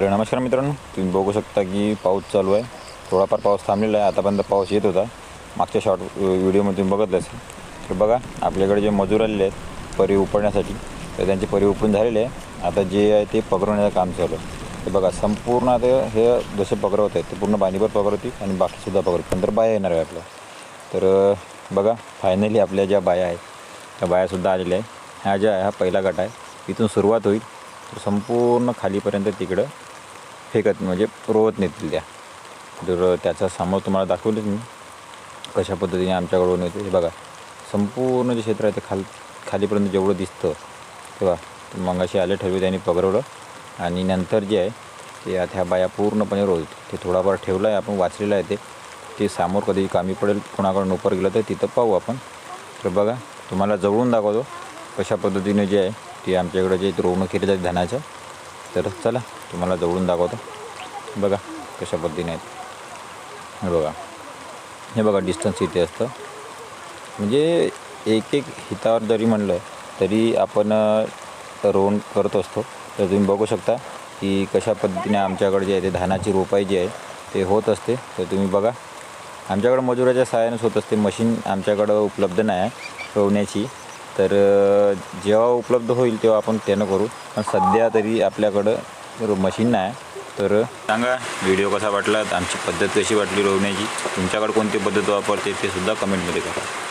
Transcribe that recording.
तर नमस्कार मित्रांनो तुम्ही बघू शकता की पाऊस चालू आहे. थोडाफार पाऊस थांबलेला आहे आतापर्यंत पाऊस येत होता. मागच्या शॉर्ट व्हिडिओमध्ये तुम्ही बघितलं असेल. तर बघा आपल्याकडे जे मजूर आलेले आहेत परी उपडण्यासाठी तर त्यांचे परी उपडून झालेले आहे. आता जे आहे ते पकडवण्याचं काम चालू आहे. तर बघा संपूर्ण आता हे जसे पकडवत आहेत ते पूर्ण बाणीभर पकडवतील आणि बाकीसुद्धा पकडतील. नंतर बाया येणार आहे आपल्या. तर बघा फायनली आपल्या ज्या बाया आहेत त्या बायासुद्धा आलेल्या आहे ह्या ज्या आहे हा पहिला गट आहे. इथून सुरुवात होईल. तर संपूर्ण खालीपर्यंत तिकडं फेकत म्हणजे रोवत नेतील त्या. जर त्याचा समोर तुम्हाला दाखवलंच मी. कशा पद्धतीने आमच्याकडून येते. हे बघा संपूर्ण जे क्षेत्र आहे ते खाल खालीपर्यंत जेवढं दिसतं तेव्हा मंगाशी आले ठरवे त्यांनी पगरवलं. आणि नंतर जे आहे ते आता ह्या बाया पूर्णपणे रोज ते थोडाफार ठेवलं आहे आपण वाचलेलं आहे ते. ते समोर कधी कामी पडेल कोणाकडून उपर गेलं तर तिथं पाहू आपण. तर बघा तुम्हाला जवळून दाखवतो कशा पद्धतीने जे आहे ते आमच्याकडे जे रोवणं केलं जाते धानाचं. तर चला तुम्हाला जवळून दाखवतो. बघा कशा पद्धतीने आहेत. हे बघा. हे बघा डिस्टन्स इथे असतं. म्हणजे एक एक हितावर जरी म्हणलं तरी आपण अ, रोवण करत असतो. तर तुम्ही बघू शकता की कशा पद्धतीने आमच्याकडे जे आहे ते धानाची रोपाई जी आहे ते होत असते. तर तुम्ही बघा. आमच्याकडं मजुराच्या सहाय्यानेच होत असते. मशीन आमच्याकडं उपलब्ध नाही आहे रोवण्याची. तर जेव्हा उपलब्ध होईल तेव्हा आपण त्यानं करू. पण सध्या तरी आपल्याकडं मशीन नाही. तर सांगा व्हिडिओ कसा वाटला? आमची पद्धत कशी वाटली रोवण्याची? तुमच्याकडे कोणती पद्धत वापरते ते सुद्धा कमेंटमध्ये करा